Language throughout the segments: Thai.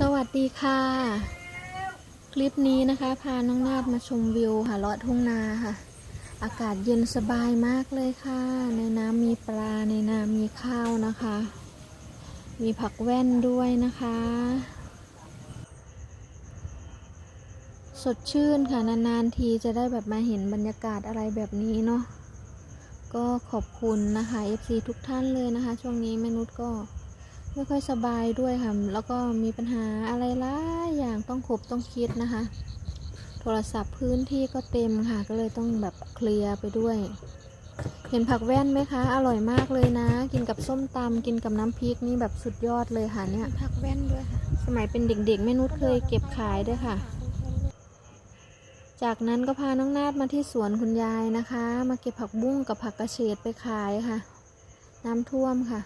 สวัสดีค่ะ คลิปนี้นะคะ พาน้องนาดมาชมวิวค่ะเลาะทุ่งนาค่ะ อากาศเย็นสบายมากเลยค่ะ ในน้ำมีปลาในน้ำมีข้าวนะคะ มีผักแว่นด้วยนะคะ สดชื่นค่ะ นานๆทีจะได้แบบมาเห็นบรรยากาศอะไรแบบนี้เนาะก็ขอบคุณนะคะ FC ทุกท่านเลยนะคะ ช่วงนี้แม่นุชก็ ไม่ค่อยสบายด้วยค่ะ แล้วก็มีปัญหาอะไรหลายอย่างต้องขบต้องคิดนะคะ โทรศัพท์พื้นที่ก็เต็มค่ะ ก็เลยต้องแบบเคลียร์ไปด้วย เห็นผักแว่นไหมคะ อร่อยมากเลยนะ กินกับส้มตำกินกับน้ำพริกนี่แบบสุดยอดเลยค่ะเนี่ย ผักแว่นด้วยค่ะ สมัยเป็นเด็กๆแม่นุชเคยเก็บขายด้วยค่ะ จากนั้นก็พาน้องนาดมาที่สวนคุณยายนะคะ มาเก็บผักบุ้งกับผักกระเฉดไปขายค่ะ น้ำท่วมค่ะ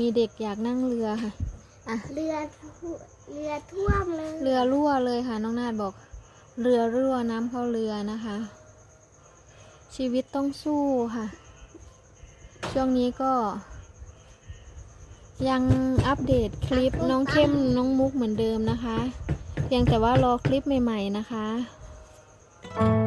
มีเด็กอยากนั่งเรือค่ะอะเรือท่วเรือท่วมเลย เรือรั่วเลยค่ะ น้องนาดบอก เรือรั่วน้ำเข้าเรือนะคะ ชีวิตต้องสู้ค่ะ ช่วงนี้ก็ ยังอัปเดตคลิปน้องเข้มน้องมุกเหมือนเดิมนะคะ เพียงแต่ว่ารอคลิปใหม่ ๆ นะคะ